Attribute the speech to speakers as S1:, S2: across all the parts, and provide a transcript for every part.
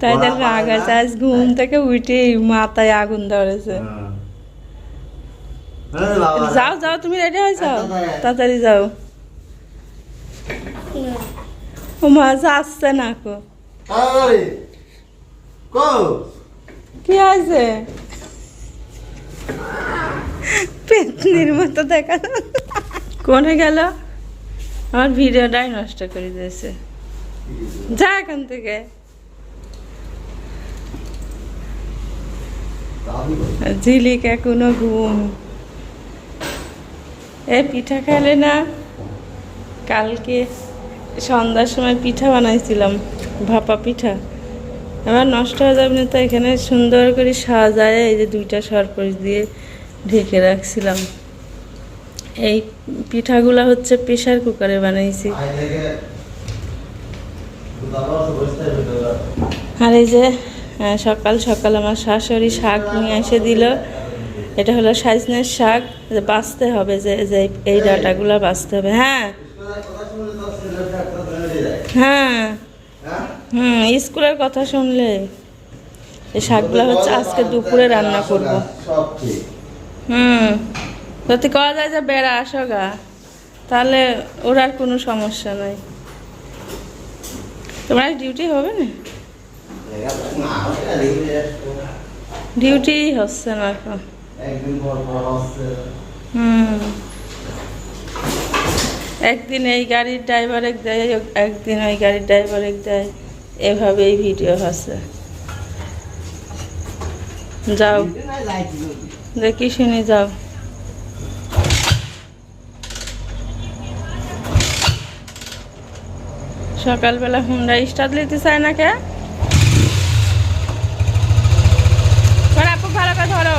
S1: তাই তার রাগ আছে আজ ঘুম থেকে উঠে মাথায় আগুন ধরেছে।
S2: হ্যাঁ। বাবা,
S1: যাও যাও তুমি রেডি হয়ে যাও
S2: তাড়াতাড়ি।
S1: তাড়াতাড়ি যাও। ও মাছ আসছে না কো?
S2: কি।
S1: আছে পেতনির মতো দেখা কোনে গেল? আমার ভিডিওটাই নষ্ট করে দিয়েছে। যা এখান থেকে। ঝিলিক এখনও ঘুম। এ পিঠা খেলে না? কালকে সন্ধ্যার সময় পিঠা বানাইছিলাম, ভাপা পিঠা। এবার নষ্ট হয়ে যাবে না তো এখানে সুন্দর করে সাজায় এই যে দুইটা সরপরিশ দিয়ে ঢেকে রাখছিলাম। এই পিঠাগুলো হচ্ছে প্রেশার কুকারে বানাইছি
S2: আই থেকে দাবা বসতে ভিতরে
S1: আর এই যে সকাল সকাল আমার শাশুড়ি শাক নিয়ে এসে দিল। এটা হলো সাইজনের শাক। যে বাঁচতে হবে যে যে এই ডাটাগুলো বাঁচতে হবে। হ্যাঁ। হ্যাঁ। হুম, স্কুলের কথা শুনলে। এই শাকগুলো হচ্ছে আজকে দুপুরে রান্না করব। হুম। যদি কওয়া যায় যে বেড়া আসো গা, তাহলে ওর আর কোনো সমস্যা নাই। তোমার ডিউটি হবে না। ডিউটি হচ্ছে না এখন। হুম। একদিন এই গাড়ির ড্রাইভার এক দেয়, একদিন ওই গাড়ির ড্রাইভার এক দেয়। এভাবেই ভিডিও হচ্ছে। যাও। দেখি শুনি, যাও। সকালবেলা হুন্ডা স্টার্ট নিতে চায় না কে? ভালো করে ধরো।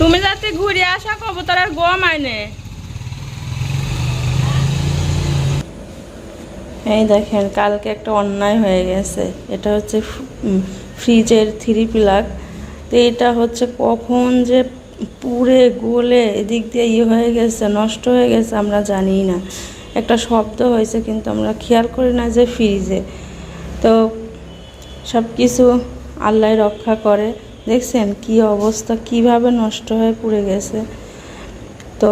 S1: তুমি যাতে ঘুরে আসা কবুতর আর গম আইনে এই দেখেন, কালকে একটা অন্যায় হয়ে গেছে। এটা হচ্ছে ফ্রিজের থ্রি প্লাগ তো এটা হচ্ছে কখন যে পুড়ে গলে এদিক দিয়ে ইয়ে হয়ে গেছে, নষ্ট হয়ে গেছে, আমরা জানি না। একটা শব্দ হয়েছে, কিন্তু আমরা খেয়াল করি না যে ফ্রিজে। তো সব কিছু আল্লাহ রক্ষা করে। দেখছেন কি অবস্থা, কীভাবে নষ্ট হয়ে পুড়ে গেছে। তো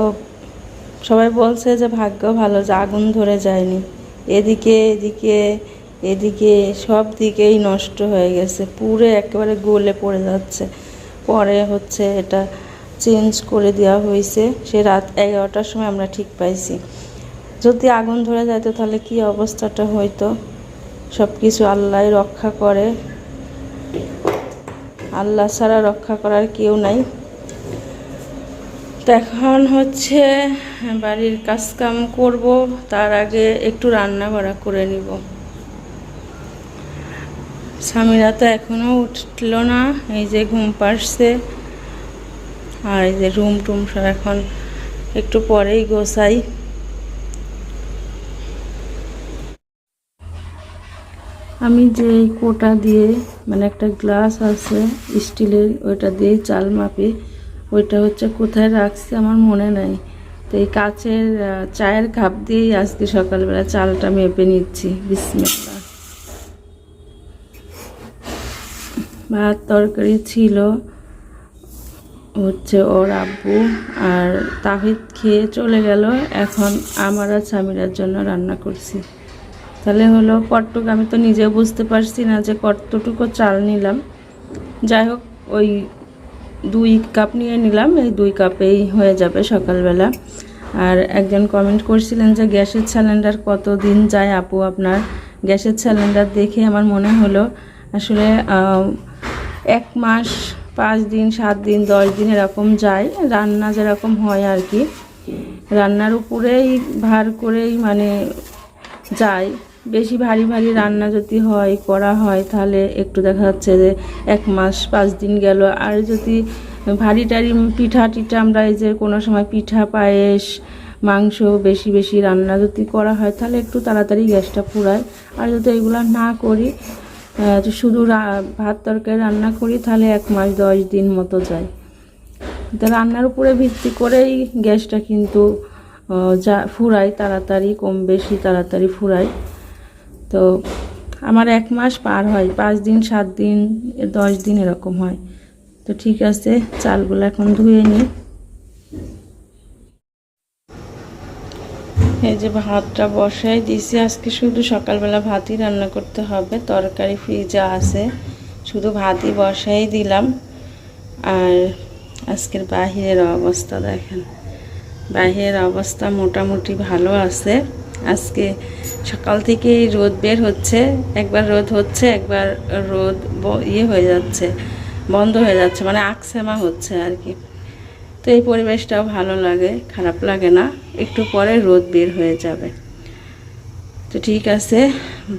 S1: সবাই বলছে যে ভাগ্য ভালো, যে আগুন ধরে যায়নি। এদিকে এদিকে এদিকে, সব দিকেই নষ্ট হয়ে গেছে। পুরে একেবারে গলে পড়ে যাচ্ছে। পরে হচ্ছে এটা চেঞ্জ করে দেওয়া হয়েছে, সে রাত এগারোটার সময় আমরা ঠিক পাইছি। যদি আগুন ধরে যাইতো তাহলে কি অবস্থাটা হইতো? সব কিছু আল্লাহ রক্ষা করে। আল্লাহ ছাড়া রক্ষা করার কেউ নাই। এখন হচ্ছে বাড়ির কাজকাম করব, তার আগে একটু রান্না বাড়া করে নিব। স্বামীরা তো এখনও উঠল না, এই যে ঘুম পাড়ছে। আর এই যে রুম টুম সব এখন একটু পরেই গোছাই। আমি যে কোটা দিয়ে মানে একটা গ্লাস আছে স্টিলের, ওইটা দিয়ে চাল মাপি। ওইটা হচ্ছে কোথায় রাখছি আমার মনে নাই। তো এই কাচের চায়ের কাপ দিয়েই আজকে সকালবেলা চালটা মেপে নিচ্ছি, বিসমিল্লাহ। ভাত, তরকারি ছিল। হচ্ছে ওর আব্বু আর তাহিদ খেয়ে চলে গেল। এখন আমার আর স্বামীরার জন্য রান্না করছি। তাহলে হলো কতটুকু আমি তো নিজেও বুঝতে পারছি না যে কতটুকু চাল নিলাম। যাই হোক, ওই দুই কাপ নিয়ে নিলাম, এই দুই কাপেই হয়ে যাবে সকালবেলা। আর একজন কমেন্ট করছিলেন যে গ্যাসের সিলিন্ডার কত দিন যায় আপু আপনার? গ্যাসের সিলিন্ডার দেখে আমার মনে হলো আসলে এক মাস পাঁচ দিন, সাত দিন, দশ দিন এরকম যায়। রান্না যেরকম হয় আর কি। রান্নার উপরেই ভার করেই মানে যায়। বেশি ভারী ভারী রান্না যদি হয়, করা হয়, তাহলে একটু দেখা যাচ্ছে যে এক মাস, পাঁচ দিন গেল। আর যদি ভারী টারি পিঠা টিঠা আমরা এই যে কোনো সময় পিঠা, পায়েস, মাংস বেশি বেশি রান্না যদি করা হয়, তাহলে একটু তাড়াতাড়ি গ্যাসটা পুরায় আর যদি এগুলো না করি শুধু ভাত তরকারি রান্না করি, তাহলে এক মাস দশ দিন মতো যায়। তা রান্নার উপরে ভিত্তি করেই গ্যাসটা কিন্তু যা ফুরাই তাড়াতাড়ি, কম বেশি তাড়াতাড়ি ফুরাই তো আমার এক মাস পার হয়, পাঁচ দিন, সাত দিন দশ দিন এরকম হয়। তো ঠিক আছে, চালগুলো এখন ধুয়ে নিই। এই যে ভাতটা বসাই দিয়েছি, আজকে শুধু সকালবেলা ভাতই রান্না করতে হবে। তরকারি ফ্রিজে আছে, শুধু ভাতই বসাই দিলাম। আর আজকের বাহিরের অবস্থা দেখেন। বাহিরের অবস্থা মোটামুটি ভালো আছে। আজকে সকাল থেকেই রোদ বের হচ্ছে, একবার রোদ হচ্ছে, একবার রোদ ইয়ে হয়ে যাচ্ছে, বন্ধ হয়ে যাচ্ছে মানে আকসেমা হচ্ছে আর কি। তো এই পরিবেশটাও ভালো লাগে, খারাপ লাগে না, একটু পরে রোদ বের হয়ে যাবে। তো ঠিক আছে,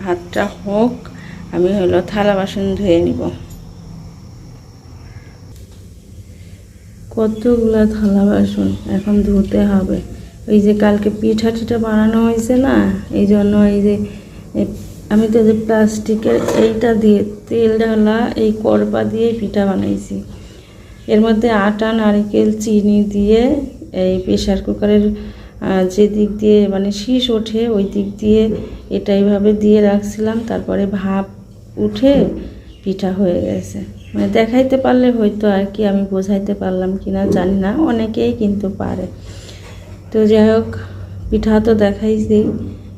S1: ভাতটা হোক, আমি হলো থালা বাসন ধুয়ে নিব। কতগুলা থালা বাসন এখন ধুতে হবে? ওই যে কালকে পিঠা টিঠা বানানো হয়েছে না, এই জন্য এই যে আমি তো যে প্লাস্টিকের এইটা দিয়ে তেল ঢালা, এই করপা দিয়ে পিঠা বানাইছি। এর মধ্যে আটা, নারকেল, চিনি দিয়ে এই প্রেশার কুকারের যে দিক দিয়ে মানে শীষ ওঠে, ওই দিক দিয়ে এটা এইভাবে দিয়ে রাখছিলাম। তারপরে ভাপ উঠে পিঠা হয়ে গেছে। মানে দেখাইতে পারলে হয়তো আর কি আমি বোঝাইতে পারলাম কি না জানি না, অনেকেই কিন্তু পারে। তো যাই হোক, পিঠা তো দেখাইছি,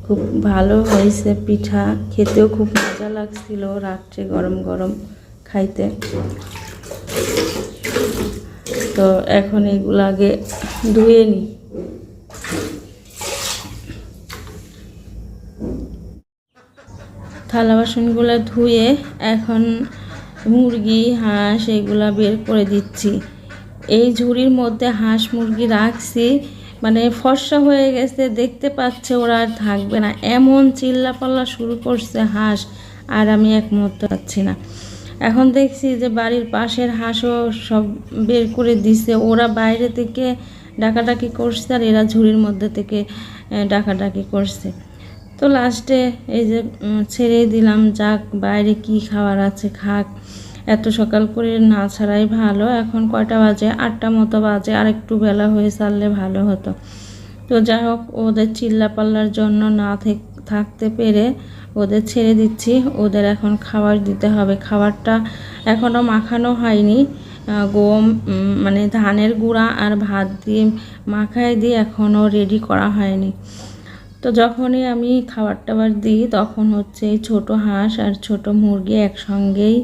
S1: খুব ভালো হয়েছে পিঠা, খেতেও খুব মজা লাগছিল রাত্রে গরম গরম খাইতে। তো এখন এগুলো আগে ধুয়ে নিই থালা বাসনগুলো ধুয়ে এখন মুরগি, হাঁস এগুলা বের করে দিচ্ছি। এই ঝুড়ির মধ্যে হাঁস মুরগি রাখছি। মানে ফর্সা হয়ে গেছে, দেখতে পাচ্ছে ওরা আর থাকবে না। এমন চিল্লাপাল্লা শুরু করছে হাঁস, আর আমি একমত পাচ্ছি না। এখন দেখছি যে বাড়ির পাশের হাঁসও সব বের করে দিছে। ওরা বাইরে থেকে ডাকাডাকি করছে আর এরা ঝুড়ির মধ্যে থেকে ডাকাডাকি করছে। তো লাস্টে এই যে ছেড়ে দিলাম, যাক, বাইরে কি খাবার আছে, খাক। এত সকাল করে না ছাড়াই ভালো। এখন কয়টা বাজে? আটটা মতো বাজে। আর একটু বেলা হয়ে ছাড়লে ভালো হতো। তো যাই হোক, ওদের চিল্লাপাল্লার জন্য না থেক- থাকতে পেরে ওদের ছেড়ে দিচ্ছি। ওদের এখন খাবার দিতে হবে। খাবারটা এখনও মাখানো হয়নি। গম মানে ধানের গুঁড়া আর ভাত দিয়ে মাখায় দিয়ে এখনও রেডি করা হয়নি। তো যখনই আমি খাবার টাবার দিই, তখন হচ্ছে এই ছোটো হাঁস আর ছোট মুরগি একসঙ্গেই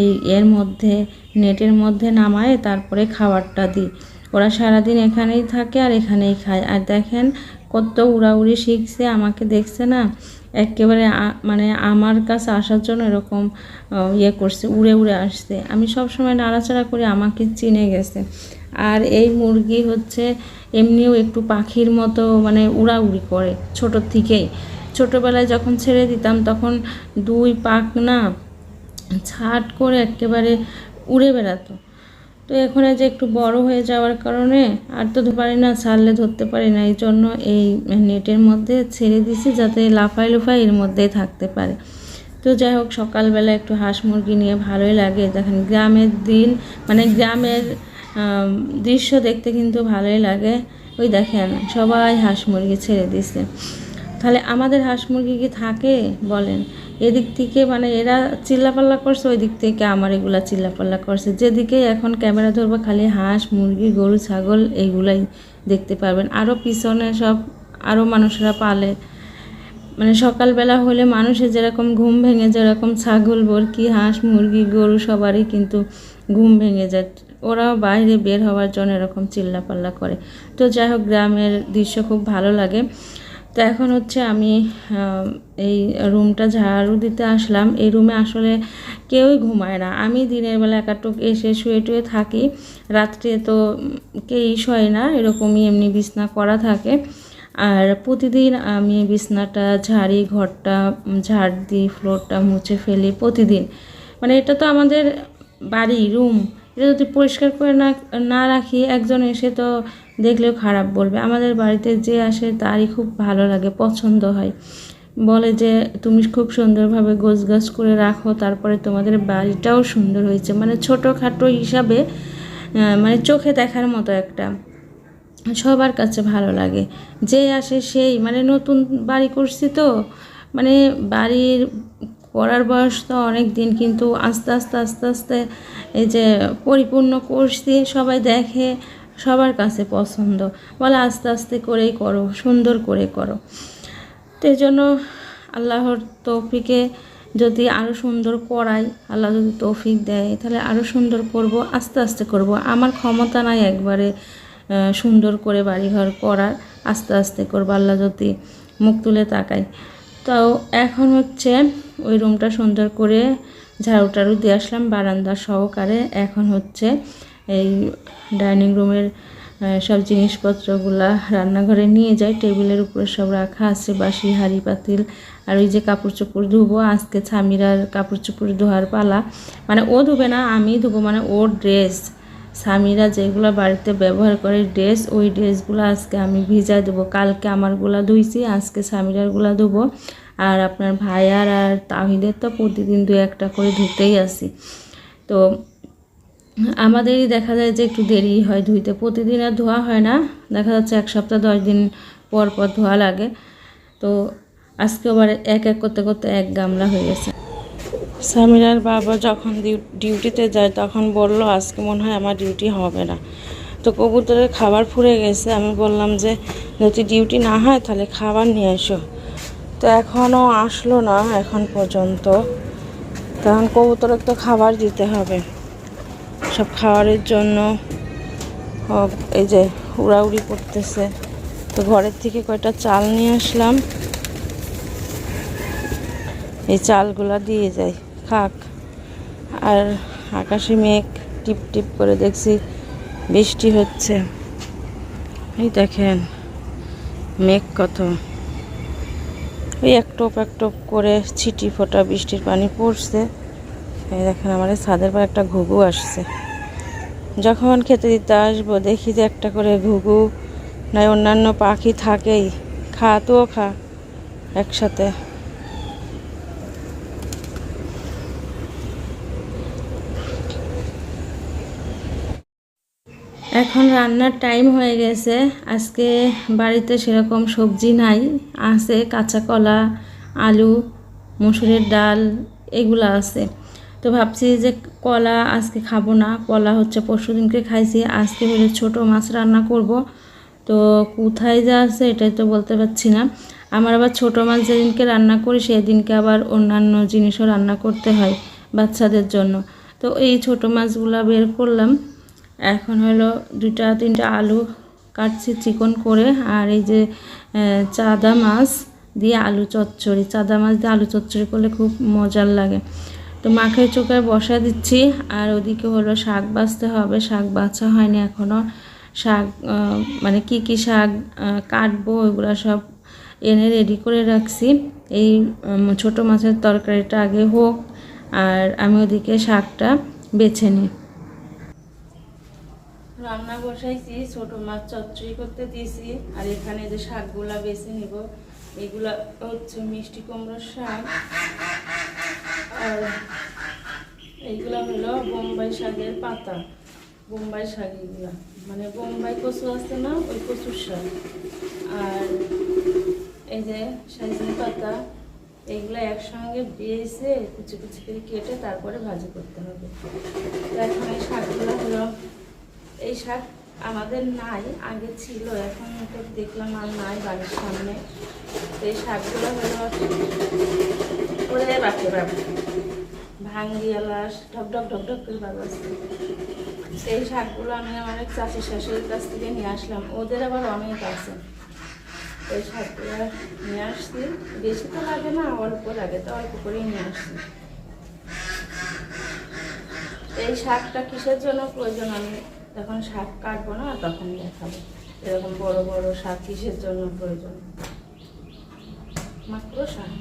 S1: এই এর মধ্যে, নেটের মধ্যে নামায়, তারপরে খাবারটা দিই। ওরা সারাদিন এখানেই থাকে আর এখানেই খায়। আর দেখেন কত উড়াউড়ি শিখছে, আমাকে দেখছে না? একেবারে মানে আমার কাছে আসার জন্য এরকম ইয়ে করছে, উড়ে উড়ে আসছে। আমি সব সময় নাড়াচাড়া করে আমাকে চিনে গেছে। আর এই মুরগি হচ্ছে এমনিও একটু পাখির মতো মানে উড়াউড়ি করে ছোটোর থেকেই। ছোটোবেলায় যখন ছেড়ে দিতাম তখন দুই পাক না ছাট করে একেবারে উড়ে বেড়াতো। তো এখন যে একটু বড় হয়ে যাওয়ার কারণে আর তো পারি না, ছাড়লে ধরতে পারি না এই জন্য এই নেটের মধ্যে ছেড়ে দিছি যাতে লাফাই লুফাই এর মধ্যেই থাকতে পারে। তো যাই হোক, সকালবেলা একটু হাঁস মুরগি নিয়ে ভালোই লাগে। দেখেন গ্রামের দিন মানে গ্রামের দৃশ্য দেখতে কিন্তু ভালোই লাগে। ওই দেখেন সবাই হাঁস মুরগি ছেড়ে দিছে। তাহলে আমাদের হাঁস মুরগি কি থাকে? বলেন। এদিক থেকে মানে এরা চিল্লাপাল্লা করছে ওই দিক থেকে আমার এগুলা চিল্লাপাল্লা করছে। যেদিকে এখন ক্যামেরা ধরবো, খালি হাঁস, মুরগি, গরু, ছাগল এইগুলাই দেখতে পারবেন। আরও পিছনে সব আরও মানুষরা পালে। মানে সকালবেলা হলে মানুষের যেরকম ঘুম ভেঙে, যেরকম ছাগল, বরকি, হাঁস, মুরগি, গরু, সবারই কিন্তু ঘুম ভেঙে যায়। ওরাও বাইরে বের হওয়ার জন্য এরকম চিল্লাপাল্লা করে। তো যাই হোক, গ্রামের দৃশ্য খুব ভালো লাগে। তো এখন হচ্ছে আমি এই রুমটা ঝাড়ু দিতে আসলাম। এই রুমে আসলে কেউই ঘুমায় না। আমি দিনের বেলা একাটুক এসে শুয়ে টুয়ে থাকি। রাত্রে তো কেউই শোয় না, এরকমই এমনি বিছনা করা থাকে। আর প্রতিদিন আমি বিছনাটা ঝাড়ি, ঘরটা ঝাড় দিই, ফ্লোরটা মুছে ফেলি প্রতিদিন। মানে এটা তো আমাদের বাড়ি, রুম। এটা যদি পরিষ্কার করে না না রাখি, একজন এসে তো দেখলেও খারাপ বলবে। আমাদের বাড়িতে যে আসে তারই খুব ভালো লাগে, পছন্দ হয়। বলে যে, তুমি খুব সুন্দরভাবে গোছ গাছ করে রাখো, তারপরে তোমাদের বাড়িটাও সুন্দর হয়েছে। মানে ছোটোখাটো হিসাবে মানে চোখে দেখার মতো একটা। সবার কাছে ভালো লাগে। যে আসে সেই মানে নতুন বাড়ি করছি তো মানে বাড়ির করার বয়স তো অনেক দিন, কিন্তু আস্তে আস্তে আস্তে আস্তে এই যে পরিপূর্ণ করছি, সবাই দেখে সবার কাছে পছন্দ। বলে, আস্তে আস্তে করেই করো, সুন্দর করে করো। তো জন্য আল্লাহর তৌফিকে যদি আরও সুন্দর করাই, আল্লাহ যদি তৌফিক দেয়, তাহলে আরও সুন্দর করব, আস্তে আস্তে করব। আমার ক্ষমতা নাই একবারে সুন্দর করে বাড়িঘর করার, আস্তে আস্তে করব আল্লাহ যদি মুখ তুলে তাকাই তো এখন হচ্ছে ওই রুমটা সুন্দর করে ঝাড়ু টাড়ু দিয়ে আসলাম, বারান্দা সহকারে। এখন হচ্ছে এই ডাইনিং রুমের সব জিনিসপত্রগুলা রান্নাঘরে নিয়ে যাই টেবিলের উপরে সব রাখা আছে বাসি হাঁড়ি, পাতিল। আর ওই যে কাপড় চোপড় ধুবো, আজকে ছামিরার কাপড় চোপড় ধোয়ার পালা। মানে ও ধুবে না, আমি ধুবো। মানে ওর ড্রেস, স্বামীরা যেগুলো বাড়িতে ব্যবহার করে ড্রেস, ওই ড্রেসগুলো আজকে আমি ভিজাই দেবো। কালকে আমারগুলা ধুইছি, আজকে স্বামীরারগুলা ধুবো। আর আপনার ভাইয়ার আর তাহিদের তো প্রতিদিন দু একটা করে ধুতেই আসি। তো আমাদেরই দেখা যায় যে একটু দেরি হয় ধুইতে। প্রতিদিন আর ধোয়া হয় না। দেখা যাচ্ছে এক সপ্তাহ, দশ দিন পর পর ধোয়া লাগে। তো আজকে আবার এক এক করতে করতে এক গামলা হয়ে গেছে। সামিরার বাবা যখন ডিউটিতে যায় তখন বলল, আজকে মনে হয় আমার ডিউটি হবে না। তো কবুতরের খাবার ফুরে গেছে। আমি বললাম যে, যদি ডিউটি না হয় তাহলে খাবার নিয়ে এসো। তো এখনও আসলো না, এখন পর্যন্ত। তখন কবুতরের তো খাবার দিতে হবে। সব খাওয়ারের জন্য এই যে উড়াউড়ি করতেছে। তো ঘরের থেকে কয়টা চাল নিয়ে আসলাম। এই চালগুলা দিয়ে যাই, খাক। আর আকাশে মেঘ, টিপ টিপ করে দেখছি বৃষ্টি হচ্ছে। এই দেখেন, মেঘ কত। ওই এক টোপ করে ছিটি ফোটা বৃষ্টির পানি পড়ছে। এই দেখেন আমার ছাদের পর একটা ঘুঘু আসছে। যখন খেতে দিতে আসব, দেখি যে একটা করে ঘুঘু নাই অন্যান্য পাখি থাকেই। খা তুও খা একসাথে। এখন রান্নার টাইম হয়ে গেছে। আজকে বাড়িতে সেরকম সবজি নাই। আছে কাঁচা কলা, আলু, মসুরের ডাল, এগুলো আছে। তো ভাবছি যে কলা আজকে খাব না। কলা হচ্ছে পরশু দিনকে খাইছি, আজকে হলে ছোট মাছ রান্না করব। তো কোথায় যা আছে এটাই তো বলতে পারছি না। আমার আবার ছোট মাছ যেদিনকে রান্না করি, সেদিনকে আবার অন্যান্য জিনিসও রান্না করতে হয় বাচ্চাদের জন্য। তো এই ছোট মাছগুলা বের করলাম। এখন হলো দুটা তিনটা আলু কাটছি চিকন করে। আর এই যে চাদা মাছ দিয়ে আলু চচ্চড়ি। চাদা মাছ দিয়ে আলু চচ্চড়ি করলে খুব মজার লাগে। তো মাখের চোখায় বসা দিচ্ছি, আর ওদিকে হলো শাক বাছতে হবে। শাক বাছা হয়নি এখনও শাক মানে কি কি শাক কাটবো ওইগুলো সব এনে রেডি করে রাখছি। এই ছোট মাছের তরকারিটা আগে হোক, আর আমি ওদিকে শাকটা বেছে নিই। রান্না বসাইছি, ছোট মাছ চচ্চড়ি করতে দিয়েছি, আর এখানে যে শাকগুলা বেছে নিব এগুলা হচ্ছে মিষ্টি কুমড়োর শাক। আর এইগুলা হলো বোম্বাই শাকের পাতা। বোম্বাই শাক এগুলা। মানে বোম্বাই কচু আছে না, ওই কচুর শাক। আর এই যে সাইজের পাতা এইগুলো একসঙ্গে বেছে কুচি কুচি করে কেটে তারপরে ভাজি করতে হবে। এখন এই শাকগুলো হলো, এই শাক আমাদের নাই, আগে ছিল, এখন তো দেখলাম আর নাই বাড়ির সামনে। এই শাকগুলো হলো ওরে বাপরে বাপ। ভাঙ্গি, এলাচ, ঢক ঢক ঢক করে বাজাচ্ছে সেই শাকগুলো আমি আমার এক চাষি শাশুড়ির কাছ থেকে নিয়ে আসলাম। ওদের আবার অনেক আছে। এই শাকগুলো নিয়ে আসছি। বেশি তো লাগে না, অল্প লাগে তো অল্প করেই নিয়ে আসছি। এই শাকটা কিসের জন্য প্রয়োজন? আমি যখন শাক কাটবো না, তখন দেখাবো। এরকম বড় বড় শাক কিসের জন্য প্রয়োজন? মাত্র শাক।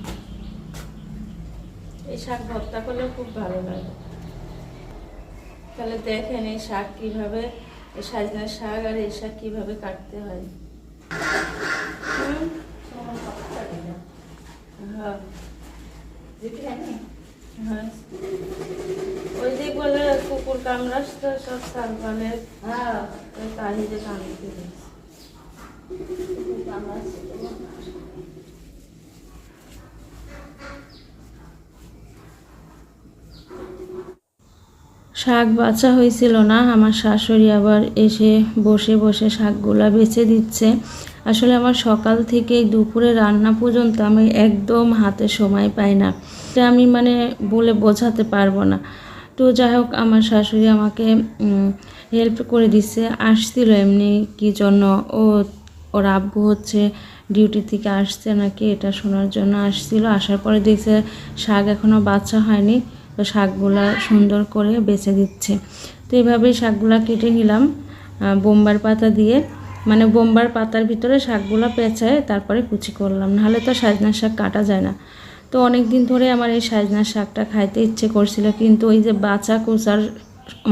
S1: এই শাক ভর্তা করলে খুব ভালো লাগে। তাহলে দেখেন এই শাক কীভাবে এই সাজনের শাক আর এই শাক কীভাবে কাটতে হয়? হ্যাঁ। হ্যাঁ। ওই যে বলে কুকুর কামড়াস তো সব সাল বলে
S2: হ্যাঁ
S1: তাহিরে কামড়ে দিয়েছে শাক বাছা হয়েছিল না। আমার শাশুড়ি আবার এসে বসে বসে শাকগুলা বেছে দিচ্ছে। আসলে আমার সকাল থেকে দুপুরে রান্না পর্যন্ত আমি একদম হাতে সময় পাই না। এটা আমি মানে বলে বোঝাতে পারব না। তো যাই হোক, আমার শাশুড়ি আমাকে হেল্প করে দিচ্ছে। আসছিল এমনি কি জন্য? ও, ওর আব্বু হচ্ছে ডিউটি থেকে আসছে নাকি? এটা শোনার জন্য আসছিল। আসার পরে দেখছে শাক এখনও বাচ্চা হয়নি। তো শাকগুলা সুন্দর করে বেছে দিচ্ছে। তো এইভাবেই শাকগুলা কেটে নিলাম। বোম্বার পাতা দিয়ে। মানে বোম্বার পাতার ভিতরে শাকগুলা পেঁচায় তারপরে কুচি করলাম। নাহলে তো সাজনার শাক কাটা যায় না। তো অনেক দিন ধরে আমার এই সাজনার শাকটা খাইতে ইচ্ছে করছিল, কিন্তু ওই যে বাচা কোচার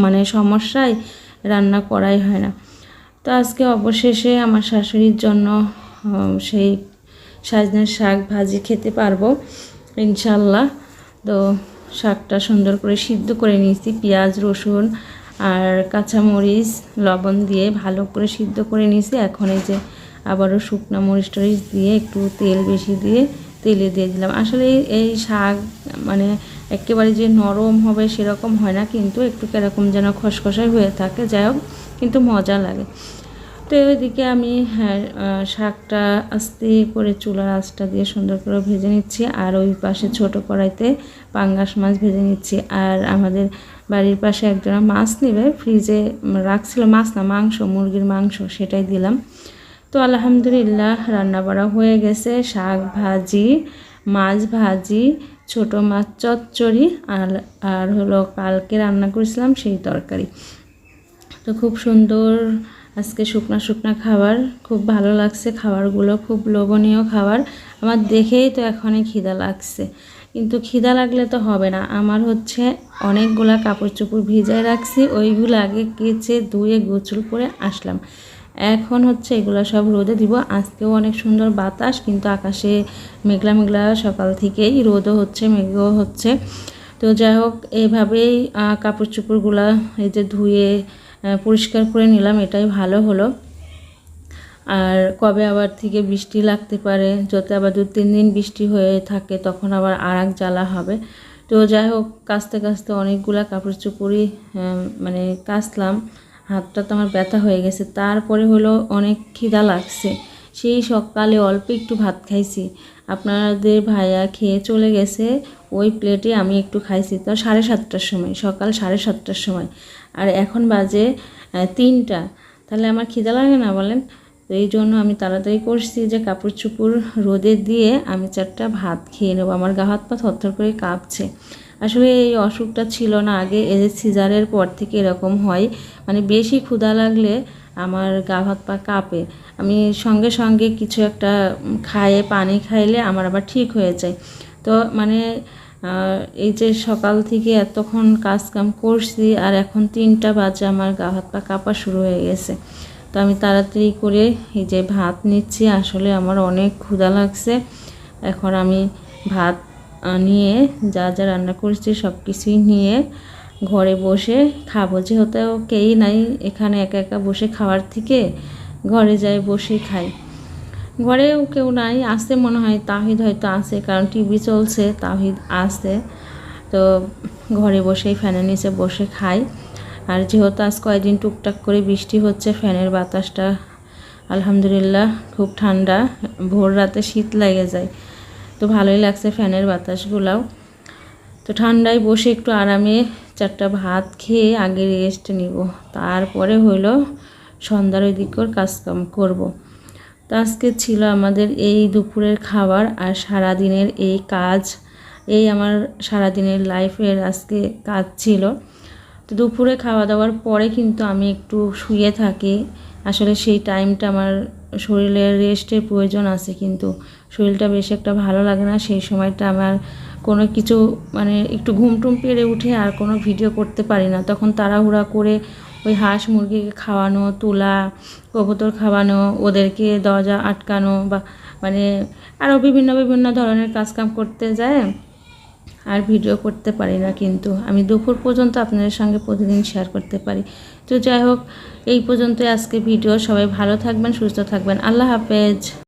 S1: মানে সমস্যায় রান্না করাই হয় না। তো আজকে অবশেষে আমার শাশুড়ির জন্য সেই সাজনের শাক ভাজি খেতে পারব, ইনশাল্লাহ। তো শাকটা সুন্দর করে সিদ্ধ করে নিয়েছি। পেঁয়াজ, রসুন আর কাঁচামরিচ, লবণ দিয়ে ভালো করে সিদ্ধ করে নিয়েছি। এখন এই যে আবারও শুকনো মরিচ টরিচ দিয়ে একটু তেল বেশি দিয়ে তেলে দিয়ে দিলাম। আসলে এই- শাক মানে একেবারে যে নরম হবে সেরকম হয় না, কিন্তু একটু কীরকম যেন খসখসাই হয়ে থাকে। যাই হোক, কিন্তু মজা লাগে। তো ওইদিকে আমি হ্যাঁ শাকটা আস্তে করে চুলার আঁচটা দিয়ে সুন্দর করে ভেজে নিচ্ছি। আর ওই পাশে ছোট কড়াইতে পাঙ্গাস মাছ ভেজে নিচ্ছি। আর আমাদের বাড়ির পাশে একজনা মাছ নেবে, ফ্রিজে রাখছিল মাছ না, মাংস, মুরগির মাংস সেটাই দিলাম। তো আলহামদুলিল্লাহ রান্না বাড়া হয়ে গেছে। শাক ভাজি, মাছ ভাজি, ছোট মাছ চচ্চড়ি, আর আর হলো কালকে রান্না করেছিলাম সেই তরকারি। তো খুব সুন্দর আজকে শুকনা শুকনা খাবার, খুব ভালো লাগছে খাবারগুলো, খুব লোভনীয় খাবার। আমার দেখেই তো এখনই খিদা লাগছে। কিন্তু খিদা লাগলে তো হবে না। আমার হচ্ছে অনেকগুলা কাপড় চোপড় ভিজায় রাখছি, ওইগুলো আগে কেচে ধুয়ে গোছল করে আসলাম। এখন হচ্ছে এগুলো সব রোদে দিব। আজকেও অনেক সুন্দর বাতাস, কিন্তু আকাশে মেঘলা মেঘলা সকাল থেকেই রোদও হচ্ছে, মেঘও হচ্ছে। তো যাই হোক এইভাবেই কাপড় চোপড়গুলা এই যে ধুয়ে পরিষ্কার করে নিলাম এটাই ভালো হলো। আর কবে আবার থেকে বৃষ্টি লাগতে পারে যাতে আবার দু তিন দিন বৃষ্টি হয়ে থাকে তখন আবার আর এক জ্বালা হবে। তো যাই হোক কাচতে কাচতে অনেকগুলা কাপড় চোপড়ই আহ, মানে কাচলাম। হাতটা তো আমার ব্যথা হয়ে গেছে। তারপরে হলো অনেক খিদা লাগছে। সেই সকালে অল্প একটু ভাত খাইছি। আপনাদের ভাইয়া খেয়ে চলে গেছে ওই প্লেটে আমি একটু খাইছি। তো সাড়ে সাতটার সময় সকাল সাড়ে সাতটার সময়। আর এখন বাজে তিনটা। তাহলে আমার খিদা লাগে না বলেন? তো এই জন্য আমি তাড়াতাড়ি করছি যে কাপড় চুপড় রোদে দিয়ে আমি চারটা ভাত খেয়ে নেব। আমার গা হাত পা থরথর করে কাঁপছে। আসলে এই অসুখটা ছিল না আগে যে সিজারের পর থেকে এরকম হয়। মানে বেশি ক্ষুধা লাগলে আমার গা হাত পা কাঁপে। আমি সঙ্গে সঙ্গে কিছু একটা খায়ে পানি খাইলে আমার আবার ঠিক হয়ে যায়। তো মানে এই যে সকাল থেকে এতক্ষণ কাজ কাম করছি আর এখন তিনটা বাজে আমার গা হাত পা কাঁপা শুরু হয়ে গেছে। তো আমি তাড়াতাড়ি করে এই যে ভাত নিচ্ছি, আসলে আমার অনেক ক্ষুধা লাগছে। এখন আমি ভাত নিয়ে যা যা রান্না করেছি সব কিছুই নিয়ে ঘরে বসে খাব। যেহেতু কেই নাই এখানে একা একা বসে খাওয়ার থেকে, ঘরে যাই বসে খাই। ঘরেও কেউ নাই, আসতে মনে হয় তাহিদ হয়তো আসে কারণ টিভি চলছে, তাহিদ আসে তো ঘরে বসেই ফ্যানের নিচে বসে খাই। আর যেহেতু আজ কয়েকদিন টুকটাক করে বৃষ্টি হচ্ছে, ফ্যানের বাতাসটা আলহামদুলিল্লাহ খুব ঠান্ডা, ভোর রাতে শীত লেগে যায়। তো ভালোই লাগছে ফ্যানের বাতাসগুলাও। তো ঠান্ডায় বসে একটু আরামে চারটা ভাত খেয়ে আগে রেস্ট নিব। তারপরে হইল সন্ধ্যার ওই দিকের কাজকাম করব। তো আজকে ছিল আমাদের এই দুপুরের খাবার আর সারাদিনের এই কাজ। এই আমার সারাদিনের লাইফের আজকে কাজ ছিল। তো দুপুরে খাওয়া দাওয়ার পরে কিন্তু আমি একটু শুয়ে থাকি। আসলে সেই টাইমটা আমার শরীরের রেস্টের প্রয়োজন আছে কিন্তু শরীরটা বেশ একটা ভালো লাগে না। সেই সময়টা আমার কোনো কিছু মানে একটু ঘুমটুম পেরে উঠে আর কোনো ভিডিও করতে পারি না। তখন তাড়াহুড়া করে ওই হাঁস মুরগিকে খাওয়ানো, তোলা, কবুতর খাওয়ানো, ওদেরকে দরজা আটকানো বা মানে আরও বিভিন্ন বিভিন্ন ধরনের কাজকাম করতে যায় আর ভিডিও করতে পারি না কিন্তু। আমি দুপুর পর্যন্ত আপনাদের সঙ্গে প্রতিদিন শেয়ার করতে পারি। তো যাই হোক, এই পর্যন্ত আজকে ভিডিও সবাই ভালো থাকবেন, সুস্থ থাকবেন। আল্লাহ হাফেজ।